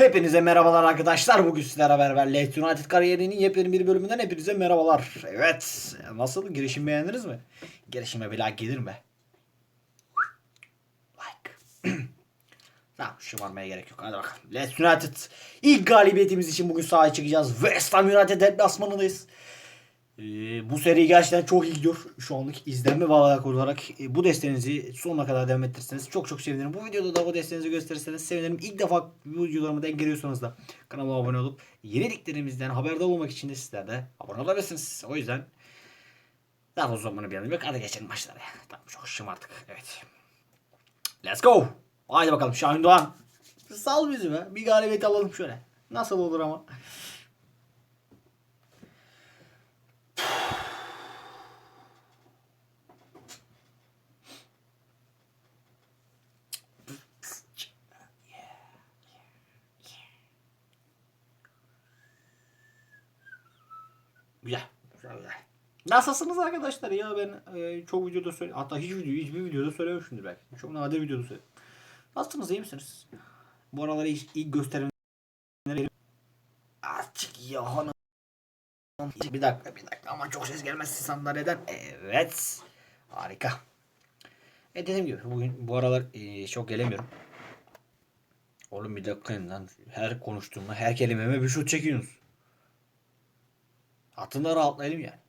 Hepinize merhabalar arkadaşlar. Bugün sizlerle beraber Leeds United kariyerinin yepyeni bir bölümünden hepinize merhabalar. Evet. Nasıl? Girişim beğendiniz mi? Girişime bir like gelir mi? Like. tamam şımarmaya gerek yok. Hadi bakalım. Leeds United ilk galibiyetimiz için bugün sahaya çıkacağız. West Ham United deplasmanındayız. Ee, bu seri gerçekten çok iyi gidiyor. Şu anlık izlenme bağlayak olarak e, bu desteğinizi sonuna kadar devam ettirirseniz çok çok sevinirim. Bu videoda da bu desteğinizi gösterirseniz sevinirim. İlk defa bu videolarıma denk geliyorsanız da kanalıma abone olup yeniliklerimizden haberdar olmak için de sizler de abone olabilirsiniz. O yüzden daha fazla zamanı bir yanım yok. Hadi geçelim başlara. Tamam çok şımardık. Evet. Let's go. Haydi bakalım Şahin Doğan. Sal bizi be. Bir galibiyet alalım şöyle. Nasıl olur ama. Güzel. Nasılsınız arkadaşlar ya ben e, çok videoda söyle hatta hiç video hiçbir videoda söylememişimdir belki. Çok nadir videoda söyledim. Nasılsınız iyi misiniz? Bu aralar ilk, ilk gösterimleri Azıcık ya hanım. Bir dakika bir dakika ama çok ses gelmez sandalyeden. Evet. Harika. E dediğim gibi bugün bu aralar e, çok gelemiyorum. Oğlum bir dakika lan. Her konuştuğumda her kelimeme bir şut çekiyorsunuz. Atında rahatlayalım yani.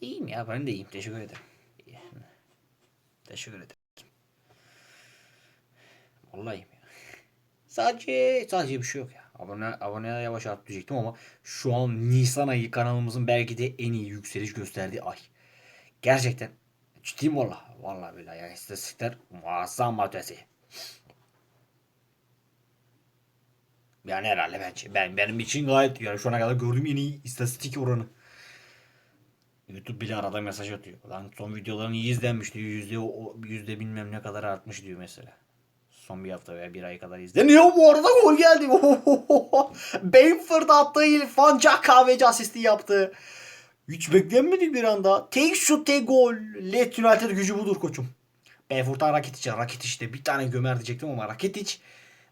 İyiyim ya ben de iyiyim. Teşekkür ederim. Teşekkür ederim. Vallahi iyiyim ya. Sadece sadece bir şey yok ya. Abone abone yavaş art diyecektim ama şu an Nisan ayı kanalımızın belki de en iyi yükseliş gösterdiği ay. Gerçekten ciddiyim valla. Valla billahi ya istatistikler muazzam ötesi. Yani herhalde bence ben benim için gayet yani şu ana kadar gördüğüm en iyi istatistik oranı. YouTube bile arada mesaj atıyor. Lan son videoların iyi izlenmiş diyor. Yüzde, yüzde bilmem ne kadar artmış diyor mesela. Son bir hafta veya bir ay kadar izleniyor. Bu arada gol geldi. Bamford attığı İrfan Can kahveci asisti yaptı. Hiç beklenmedik bir anda. Tek şut tek gol. Leeds United gücü budur koçum. Benford'dan Rakitic'e. Rakitic de bir tane gömer diyecektim ama Rakitic.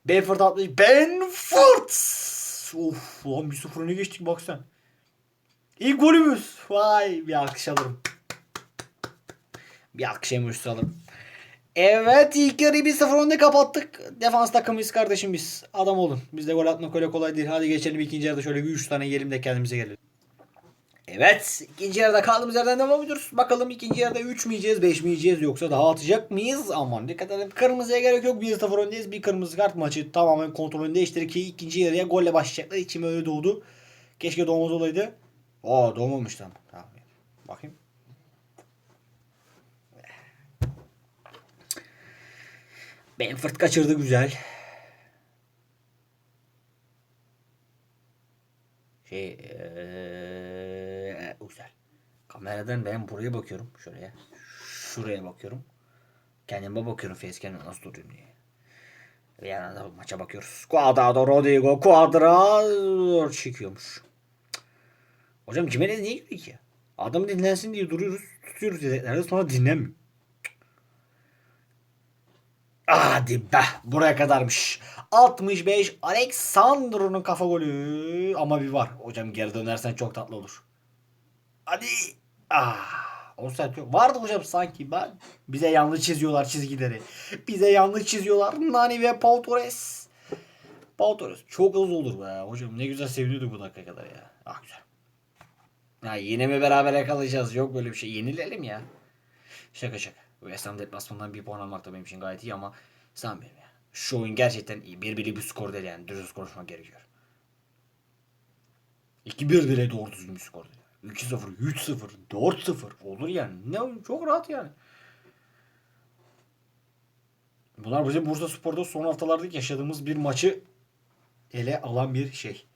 Benford atmış. Benford! Of lan bir sıfır öne geçtik bak sen. İlk golümüz. Vay bir alkış alırım. Bir alkış emojisi alırım. Evet ilk yarıyı 1-0 önde kapattık. Defans takımıyız kardeşim biz. Adam olun. Bizde gol atmak öyle kolay değil. Hadi geçelim ikinci yarıda şöyle bir 3 tane yiyelim de kendimize gelelim. Evet ikinci yarıda kaldığımız yerden devam ediyoruz. Bakalım ikinci yarıda 3 mü yiyeceğiz 5 mi yiyeceğiz yoksa daha atacak mıyız? Aman dikkat edin kırmızıya gerek yok 1-0 öndeyiz. Bir kırmızı kart maçı tamamen kontrolünü değiştirir ki ikinci yarıya golle başlayacaklar. İçime öyle doğdu. Keşke doğmaz olaydı. Aa doğmamış tamam. Bakayım. Benford kaçırdı güzel. Şey ee, güzel. Kameradan ben buraya bakıyorum. Şuraya. Şuraya bakıyorum. Kendime bakıyorum facecam'e nasıl duruyor diye. Bir yandan da maça bakıyoruz. Cuadrado Rodrigo Cuadrado çıkıyormuş. Hocam Jimenez niye giriyor ki? Adam dinlensin diye duruyoruz. Tutuyoruz yedeklerde sonra dinlenmiyor. Hadi be buraya kadarmış. 65 Alexandro'nun kafa golü ama bir var. Hocam geri dönersen çok tatlı olur. Hadi. Ah. O saat yok. Vardı hocam sanki ben. Bize yanlış çiziyorlar çizgileri. Bize yanlış çiziyorlar. Nani ve Pau Torres. Pau Torres. Çok hızlı olur be. Hocam ne güzel seviniyorduk bu dakika kadar ya. Ah güzel. Ya yine mi beraber yakalayacağız? Yok böyle bir şey. Yenilelim ya. Şaka şaka. West Ham deplasmanından bir puan almak da benim için gayet iyi ama sanmıyorum ya. Şu oyun gerçekten iyi. Bir biri bir skor değil yani. Dürüst konuşmak gerekiyor. 2-1 bile doğru düzgün bir skor değil. 2-0, 3-0, 4-0 olur yani. Ne? Çok rahat yani. Bunlar bizim Bursa Spor'da son haftalardaki yaşadığımız bir maçı ele alan bir şey.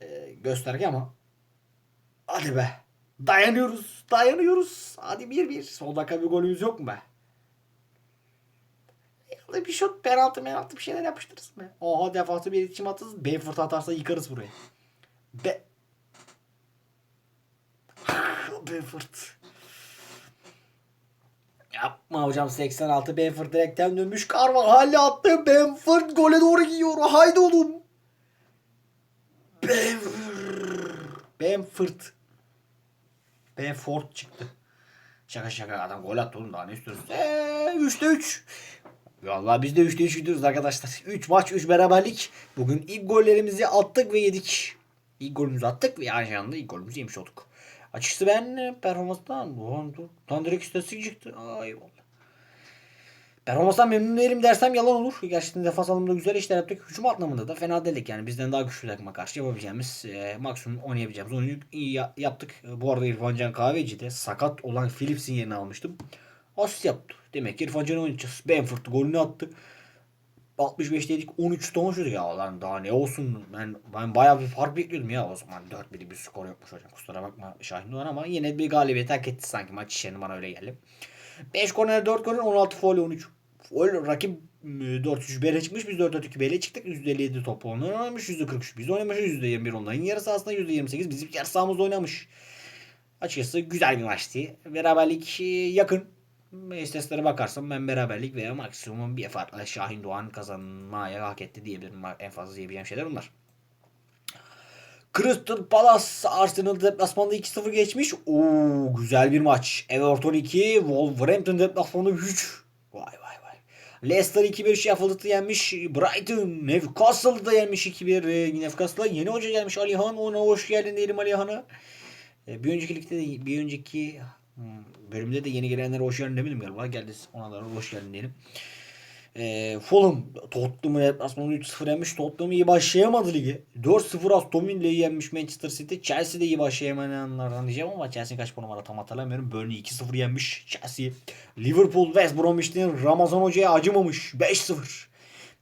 Ee, gösterge ama hadi be. Dayanıyoruz. Dayanıyoruz. Hadi 1-1. Son dakika bir golümüz yok mu be? Ya bir şut penaltı penaltı bir şeyler yapıştırırız be. Oha defansı bir iletişim atarız. Benford atarsa yıkarız burayı. Be Benford. Yapma hocam 86 Benford direkten dönmüş. Carvajal attı. Benford gole doğru gidiyor. Haydi oğlum. Benford. Benford. Benford çıktı. Şaka şaka adam gol attı oğlum daha ne istiyoruz? Eee 3'te 3. Vallahi biz de 3'te 3 gidiyoruz arkadaşlar. 3 maç 3 beraberlik. Bugün ilk gollerimizi attık ve yedik. İlk golümüzü attık ve aynı anda ilk golümüzü yemiş olduk. Açıkçası ben e, performanstan. Lan direkt istatistik çıktı. Ay. Performanstan memnun değilim dersem yalan olur. Gerçekten defans anlamında güzel işler yaptık. Hücum anlamında da fena değildik yani. Bizden daha güçlü takıma karşı yapabileceğimiz, e, maksimum oynayabileceğimiz oyunu iyi ya- yaptık. E, bu arada İrfan Can Kahveci de sakat olan Phillips'in yerine almıştım. Asist yaptı. Demek ki İrfan Can'ı oynayacağız. Benford golünü attı. 65'teydik 13 ton şutu ya lan daha ne olsun ben ben bayağı bir fark bekliyordum ya o zaman 4-1 bir skor yokmuş hocam kusura bakma Şahin Doğan ama yine bir galibiyet hak etti sanki maç içerisinde bana öyle geldi. 5 korner 4 korner 16 foul 13 foul rakip e, 4-3 bele çıkmış biz 4-4-2 bele çıktık %57 top onlar oynamış %43 biz oynamışız %21 onların yarısı aslında %28 bizim yarı sahamızda oynamış. Açıkçası güzel bir maçtı. Beraberlik e, yakın. İstatistiklere bakarsam ben beraberlik veya maksimum bir farkla Şahin Doğan kazanmaya hak etti diyebilirim. En fazla diyebileceğim şeyler bunlar. Crystal Palace Arsenal deplasmanda 2-0 geçmiş. Oo güzel bir maç. Everton 2, Wolverhampton deplasmanda 3. Vay vay vay. Leicester 2-1 Sheffield'ı yenmiş. Brighton Newcastle'ı da yenmiş 2-1. Ee, Newcastle'a yeni hoca gelmiş Alihan. Ona hoş geldin diyelim Alihan'a. Ee, Bir önceki ligde de bir önceki hmm, bölümde de yeni gelenlere hoş geldin demedim galiba. Geldi ona da hoş geldin diyelim. Ee, Fulham Tottenham'ı deplasmanı 3-0 yenmiş. Tottenham iyi başlayamadı ligi. 4-0 Aston Villa'yı yenmiş Manchester City. Chelsea de iyi başlayamayanlardan diyeceğim ama Chelsea kaç numara tam hatırlamıyorum. Burnley 2-0 yenmiş Chelsea. Liverpool West Bromwich'ten Ramazan Hoca'ya acımamış. 5-0.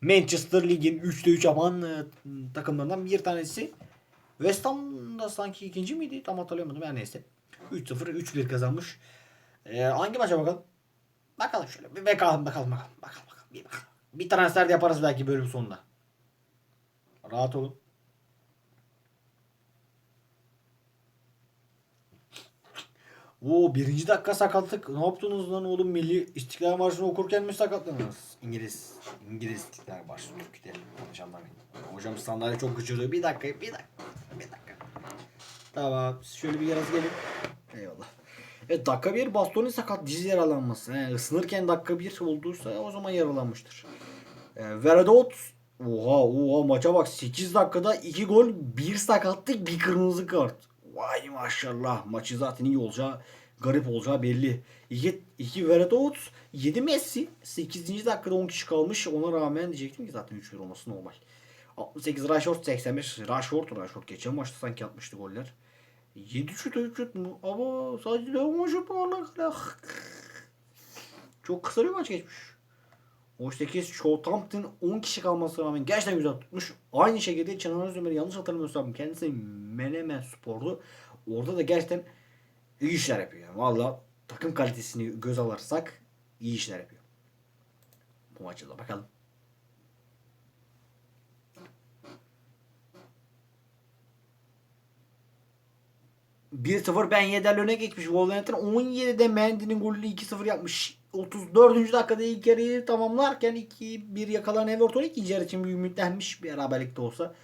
Manchester Lig'in 3'te 3 yapan e, takımlarından bir tanesi. West Ham da sanki ikinci miydi? Tam hatırlayamadım. Yani neyse. 3-0 3-1 kazanmış. Ee, hangi maça bakalım? Bakalım şöyle. Bir bakalım bakalım. Bakalım bakalım. Bir bakalım. Bir transfer de yaparız belki bölüm sonunda. Rahat olun. Oo birinci dakika sakatlık. Ne yaptınız lan oğlum milli İstiklal Marşı'nı okurken mi sakatladınız? İngiliz. İngiliz İstiklal Marşı Türk diyelim. Yanlış anlamayın. Hocam sandalye çok gıcırıyor. Bir dakika bir dakika. Bir dakika. Tamam. Siz şöyle bir biraz gelin. Evet dakika bir Bastoni sakat diz yaralanması. He, ısınırken dakika bir olduysa o zaman yaralanmıştır. E, Veredot Oha oha maça bak 8 dakikada 2 gol 1 sakatlık bir kırmızı kart. Vay maşallah maçı zaten iyi olacağı garip olacağı belli. 2, 2 Veredot 7 Messi 8. dakikada 10 kişi kalmış ona rağmen diyecektim ki zaten 3-1 olması normal. 68 Rashford 85 Rashford Rashford geçen maçta sanki atmıştı goller. 7 şut 3 şut mu? Ama sadece 10 şut mu Allah. Çok kısa bir maç geçmiş. O 8 Southampton 10 kişi kalmasına rağmen gerçekten güzel tutmuş. Aynı şekilde Canan Özdemir'i yanlış hatırlamıyorsam kendisi Menemen sporlu. Orada da gerçekten iyi işler yapıyor. Yani. Valla takım kalitesini göz alırsak iyi işler yapıyor. Bu maçta da bakalım. Bir 0 Ben Yedder öne geçmiş. Wolverhampton 17'de Mendy'nin golünü 2-0 yapmış. 34. dakikada ilk yarıyı tamamlarken 2-1 yakalanan Everton ikinci yarı için bir ümitlenmiş beraberlikte olsa.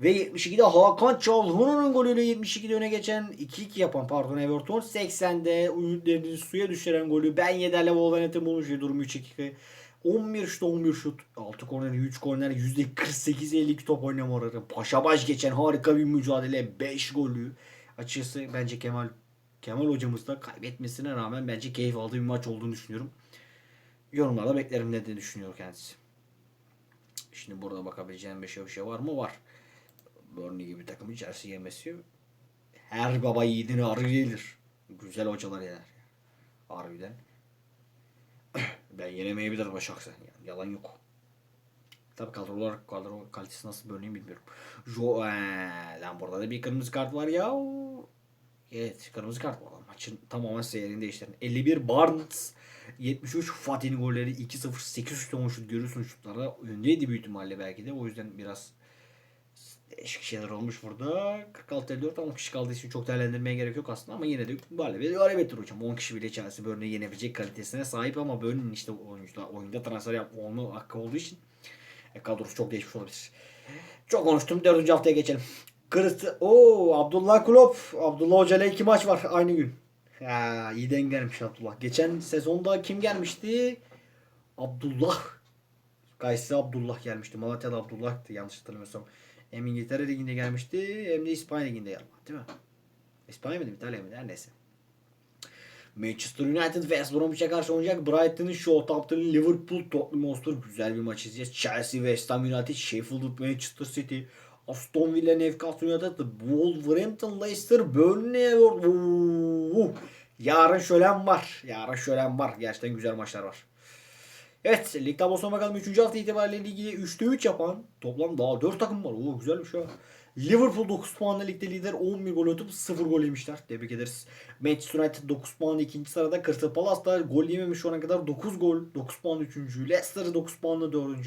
Ve 72'de Hakan Çalhano'nun golüyle 72'de öne geçen 2-2 yapan pardon Everton 80'de ümitlerini suya düşüren golü Ben Yedder'le Wolverhampton bulmuş ve durum 3-2. 11 şut 11 şut 6 korner 3 korner %48 52 top oynama oranı. Paşa baş geçen harika bir mücadele 5 golü. Açıkçası bence Kemal Kemal hocamız da kaybetmesine rağmen bence keyif aldığı bir maç olduğunu düşünüyorum. Yorumlarda beklerim ne de düşünüyor kendisi. Şimdi burada bakabileceğim bir şey, bir şey var mı? Var. Burnley gibi takımın içerisi yemesi her baba yiğidini arı gelir. Güzel hocalar yener. Harbiden. ben yenemeyebilirim şahsen. Yani yalan yok. Tabii kadro olarak kadro kalitesi nasıl bölüneyim bilmiyorum. Jo lan burada da bir kırmızı kart var ya. Evet kırmızı kart var. Maçın tamamen seyrini değiştiren. 51 Barnes 73 Fatih'in golleri 2-0 8 şut 10 şut görüyorsun şutlarda. Öndeydi büyük ihtimalle belki de. O yüzden biraz Değişik şeyler olmuş burada. 46-54 10 kişi kaldığı için çok değerlendirmeye gerek yok aslında ama yine de galibiyet galibiyettir hocam. 10 kişi bile Chelsea Burnley'i yenebilecek kalitesine sahip ama Burnley'nin işte oyuncular oyunda transfer yapma olma hakkı olduğu için e, kadrosu çok değişmiş olabilir. Çok konuştum. Dördüncü haftaya geçelim. Kırısı. Oo Abdullah Klopp. Abdullah Hoca ile iki maç var aynı gün. Ha, iyi dengelenmiş Abdullah. Geçen sezonda kim gelmişti? Abdullah. Kayseri Abdullah gelmişti. Malatya'da Abdullah'tı yanlış hatırlamıyorsam. Hem İngiltere Ligi'nde gelmişti hem de İspanya Ligi'nde geldi. Değil mi? İspanya mıydı İtalya mıydı? Her neyse. Manchester United West Bromwich'e karşı oynayacak. Brighton'ın Southampton'ın Liverpool Tottenham Hotspur güzel bir maç izleyeceğiz. Chelsea West Ham United Sheffield Manchester City Aston Villa Newcastle United Wolverhampton Leicester Burnley Oo. Yarın şölen var. Yarın şölen var. Gerçekten güzel maçlar var. Evet lig tablosuna bakalım. 3. hafta itibariyle ligi 3'te 3 yapan toplam daha 4 takım var. Oo güzelmiş ha. Liverpool 9 puanla ligde lider 11 gol atıp 0 gol yemişler. Tebrik ederiz. Manchester United 9 puanla ikinci sırada. Crystal Palace da gol yememiş şu ana kadar 9 gol. 9 puan 3. Leicester 9 puanla 4.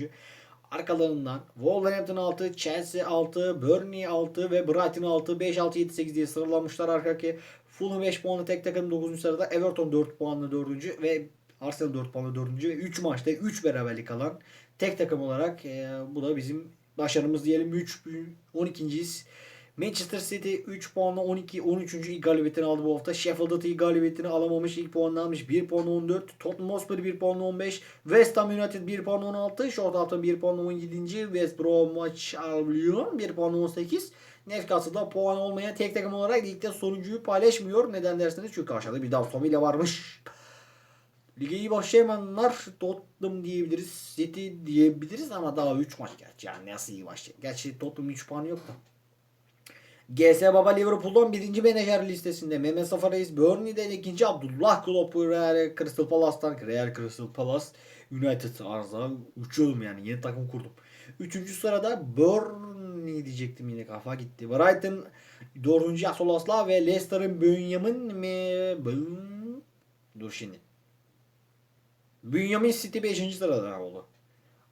Arkalarından Wolverhampton 6, Chelsea 6, Burnley 6 ve Brighton 6, 5, 6, 7, 8 diye sıralanmışlar arkadaki. Fulham 5 puanla tek takım 9. sırada. Everton 4 puanla 4. ve Arsenal 4 puanla 4. ve 3 maçta 3 beraberlik alan tek takım olarak e, bu da bizim başarımız diyelim. 3 12.yiz. Manchester City 3 puanla 12 13. ilk galibiyetini aldı bu hafta. Sheffield United galibiyetini alamamış. ilk puanını almış. 1 puanla 14. Tottenham Hotspur 1 puanla 15. West Ham United 1 puanla 16. Southampton 1 puanla 17. West Bromwich Albion 1 puanla 18. Newcastle'da puan olmayan tek takım olarak ligde sonuncuyu paylaşmıyor. Neden derseniz çünkü aşağıda bir Aston Villa varmış. Lige iyi başlayamayanlar Tottenham diyebiliriz. City diyebiliriz ama daha 3 maç gerçi. Yani nasıl iyi başlayacak? Gerçi Tottenham 3 puanı yok da. GS Baba Liverpool'dan birinci menajer listesinde. Mehmet Safa Reis Burnley'den ikinci Abdullah Klopp Real Crystal Palace'tan Real Crystal Palace United arıza uçuyorum yani yeni takım kurdum. Üçüncü sırada Burnley diyecektim yine kafa gitti. Brighton dördüncü Yasolasla ve Leicester'ın Bünyamin mi? Bün... Dur şimdi. Bünyamin City 5. sırada oldu.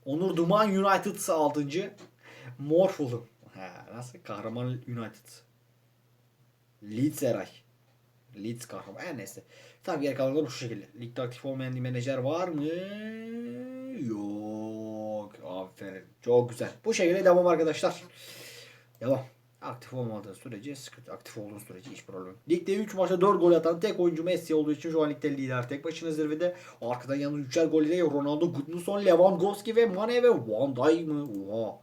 Onur Duman United 6. Mor Fulham. Ha, nasıl? Kahraman United. Leeds Eray. Leeds kahraman. Her neyse. Tabii geri kalanlar bu şekilde. Ligde aktif olmayan bir menajer var mı? Yok. Aferin. Çok güzel. Bu şekilde devam arkadaşlar. Devam. Aktif olmadığı sürece sıkıntı. Aktif olduğu sürece hiç problem. Ligde 3 maçta 4 gol atan tek oyuncu Messi olduğu için şu an ligde lider. Tek başına zirvede. Arkadan yalnız 3'er gol ile Ronaldo, Gudmundsson, Lewandowski ve Mane ve Van Dijk mı? Oha.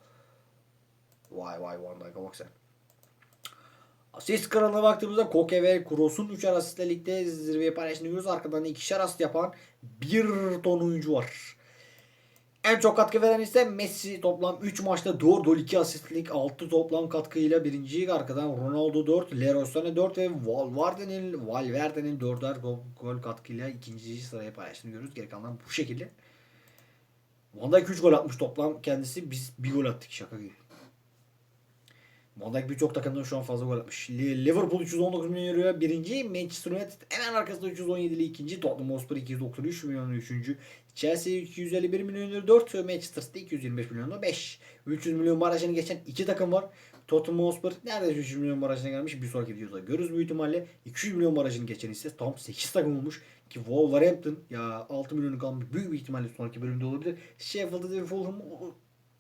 Vay vay Van Dijk'a bak sen. Asist kralına baktığımızda Koke ve Kroos'un 3'er asistle ligde zirveye paylaştığını görüyoruz. Arkadan ikişer asist yapan bir ton oyuncu var. En çok katkı veren ise Messi toplam 3 maçta 4 gol 2 asistlik 6 toplam katkıyla birinci arkadan Ronaldo 4, Leroy Sané 4 ve Valverde'nin Valverde'nin 4'er gol, gol katkıyla ikinci sıraya paylaştığını görüyoruz. Geri kalan bu şekilde. Van Dijk 3 gol atmış toplam kendisi. Biz 1 gol attık şaka gibi. Van birçok takımdan şu an fazla gol atmış. Liverpool 319 milyon euroya birinci. Manchester United hemen arkasında 317'li ikinci. Tottenham Hotspur 293 milyon üçüncü. Chelsea 251 milyon euro 4. Manchester City 225 milyon 5. 300 milyon barajını geçen iki takım var. Tottenham Hotspur neredeyse 300 milyon barajına gelmiş. Bir sonraki videoda görürüz büyük ihtimalle. 200 milyon barajını geçen ise tam 8 takım olmuş. Ki Wolverhampton ya 6 milyonu kalmış. Büyük bir ihtimalle sonraki bölümde olabilir. Sheffield ve Fulham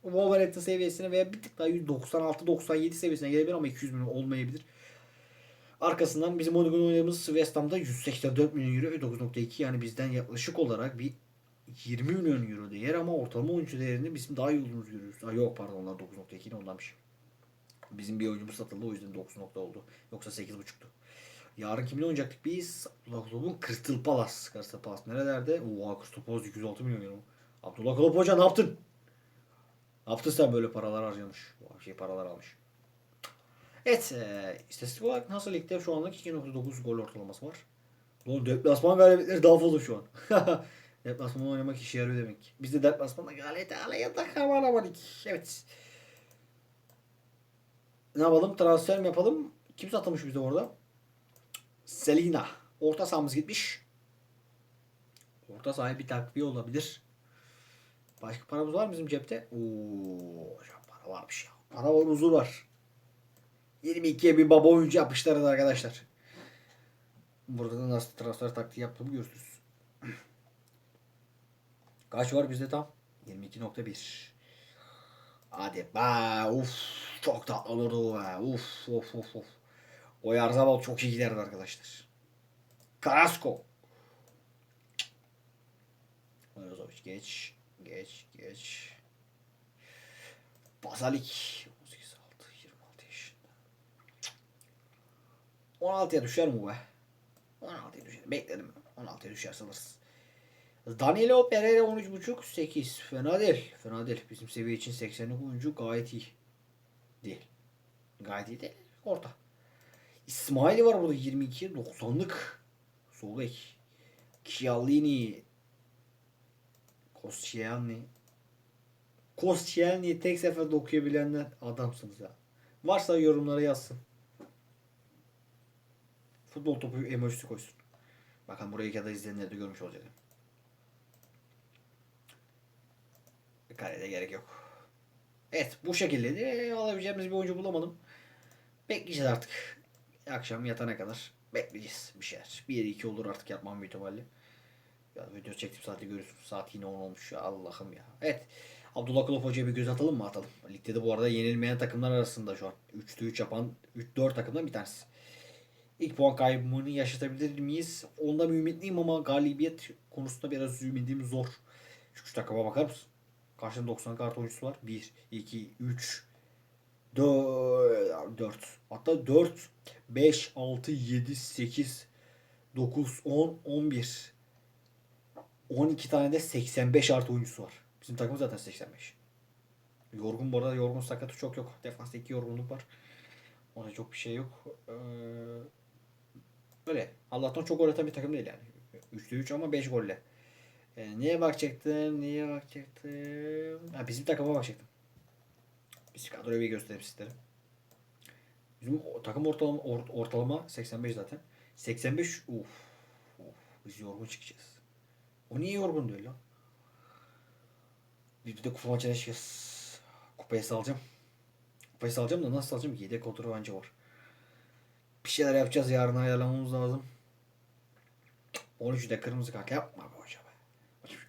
Wolverhampton seviyesine veya bir tık daha 96-97 seviyesine gelebilir ama 200 milyon olmayabilir. Arkasından bizim o gün oynadığımız West Ham'da 184 milyon euro ve 9.2 yani bizden yaklaşık olarak bir 20 milyon euro değer ama ortalama oyuncu değerinde bizim daha iyi olduğumuzu görüyoruz. Aa, yok pardon onlar 9.2 ondanmış. Bizim bir oyuncumuz satıldı o yüzden 9 nokta oldu. Yoksa 8.5'tu. Yarın kimle oynayacaktık biz? Abdullah Kulüp'ün Crystal Palace. Crystal Palace nerelerde? Oha Crystal Palace 206 milyon euro. Abdullah Kulüp Hoca ne yaptın? Sen böyle paralar harcamış? Şey paralar almış. Evet, e, istatistik olarak nasıl ligde şu anlık 2.9 gol ortalaması var. Oğlum deplasman galibiyetleri daha fazla şu an. deplasman oynamak işe yarıyor demek. Biz de deplasmanda galibiyet alaya takamamadık. Evet. Ne yapalım? Transfer mi yapalım? Kim satılmış bize orada? Selina. Orta sahamız gitmiş. Orta sahaya bir takviye olabilir. Başka paramız var bizim cepte? Oo, hocam para varmış ya. Para var, huzur var. 22'ye bir baba oyuncu yapıştırdı arkadaşlar. Burada da nasıl transfer taktiği yaptığımı görürsünüz. Kaç var bizde tam? 22.1. Hadi be. Uf. Çok tatlı olurdu be. Uf of of of. O Yarzabal çok iyi giderdi arkadaşlar. Carrasco. Brozovic geç. Geç. Geç. Basalik. 18 6 26 yaşında. 16'ya düşer mi be? 16'ya düşer. Bekledim. 16'ya düşerse alırız. Danilo Pereira 13.5 8. Fena değil. Fena değil. Bizim seviye için 80'lik oyuncu gayet iyi. Değil. Gayet iyi değil. Orta. İsmail var burada 22 90'lık. Sol bek. Chiellini. Koscielny. Koscielny'yi tek seferde okuyabilenler adamsınız ya. Varsa yorumlara yazsın. Futbol topu emojisi koysun. Bakın burayı kadar izleyenler de görmüş olacak. Kalede gerek yok. Evet bu şekilde de alabileceğimiz bir oyuncu bulamadım. Bekleyeceğiz artık. Akşam yatana kadar bekleyeceğiz bir şeyler. 1-2 olur artık yapmam büyük ihtimalle. Ya video çektim saati görüyorsunuz. Saat yine 10 olmuş ya Allah'ım ya. Evet. Abdullah Kulüp Hoca'ya bir göz atalım mı? Atalım. Ligde de bu arada yenilmeyen takımlar arasında şu an. 3'te 3 yapan 3-4 takımdan bir tanesi. İlk puan kaybını yaşatabilir miyiz? Ondan ümitliyim ama galibiyet konusunda biraz ümidim zor. Çünkü şu takıma bakar mısın? Karşında 90 kart oyuncusu var. 1, 2, 3, 4, 4. Hatta 4, 5, 6, 7, 8, 9, 10, 11. 12 tane de 85 artı oyuncusu var. Bizim takım zaten 85. Yorgun bu arada yorgun sakatı çok yok. Defansta iki yorgunluk var. Ona çok bir şey yok. Ee, böyle. Allah'tan çok gol atan bir takım değil yani. 3'te 3 ama 5 golle. Ee, neye bakacaktım? Neye bakacaktım? Ha, bizim takıma bakacaktım. Biz kadroyu bir göstereyim sizlere. Bizim takım ortalama, or- ortalama 85 zaten. 85 uf, uf, biz yorgun çıkacağız. O niye yorgun diyor lan? Bir de kupa maçına çıkacağız. Kupayı salacağım. Kupayı salacağım da nasıl salacağım? Yedek kontrol anca var. Bir şeyler yapacağız yarın ayarlamamız lazım. 13'de kırmızı kart yapma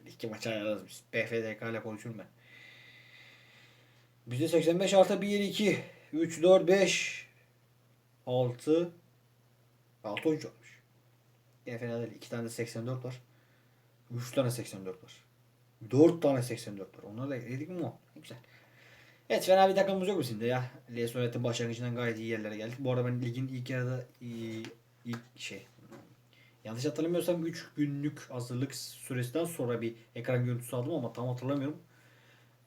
be iki maç ayarlarız biz. BFDK ile konuşurum ben. Bizde 85 artı 1, 2, 3, 4, 5, 6, 6 oyuncu olmuş. Yine fena değil. 2 tane de 84 var. 3 tane 84 var. 4 tane 84 var. Onlarla ekledik mi o? Güzel. Evet fena bir takımımız yok bizim de ya. United'ın başlangıcından gayet iyi yerlere geldik. Bu arada ben ligin ilk yarıda ilk şey yanlış hatırlamıyorsam 3 günlük hazırlık süresinden sonra bir ekran görüntüsü aldım ama tam hatırlamıyorum.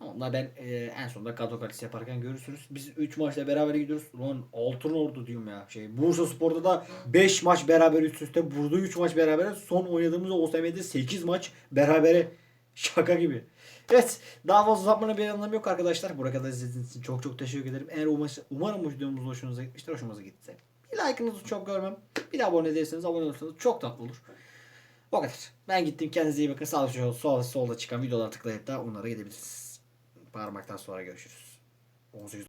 Onlar ben e, en sonunda kadro kalitesi yaparken görürsünüz. Biz 3 maçla beraber gidiyoruz. Ulan altın ordu diyorum ya. Şey, Bursa Spor'da da 5 maç beraber üst üste. Burada 3 maç beraber. Son oynadığımız OSM'de 8 maç berabere. Şaka gibi. Evet. Daha fazla uzatmanın bir anlamı yok arkadaşlar. Buraya kadar izlediğiniz için çok çok teşekkür ederim. Eğer umarım, umarım videomuz hoşunuza gitmiştir. Hoşumuza gitti. Bir like'ınızı çok görmem. Bir de abone değilseniz abone olursanız çok tatlı olur. O kadar. Ben gittim. Kendinize iyi bakın. Sağda solda, solda, solda çıkan videolara tıklayıp da onlara gidebilirsiniz. Parmaktan sonra görüşürüz. 18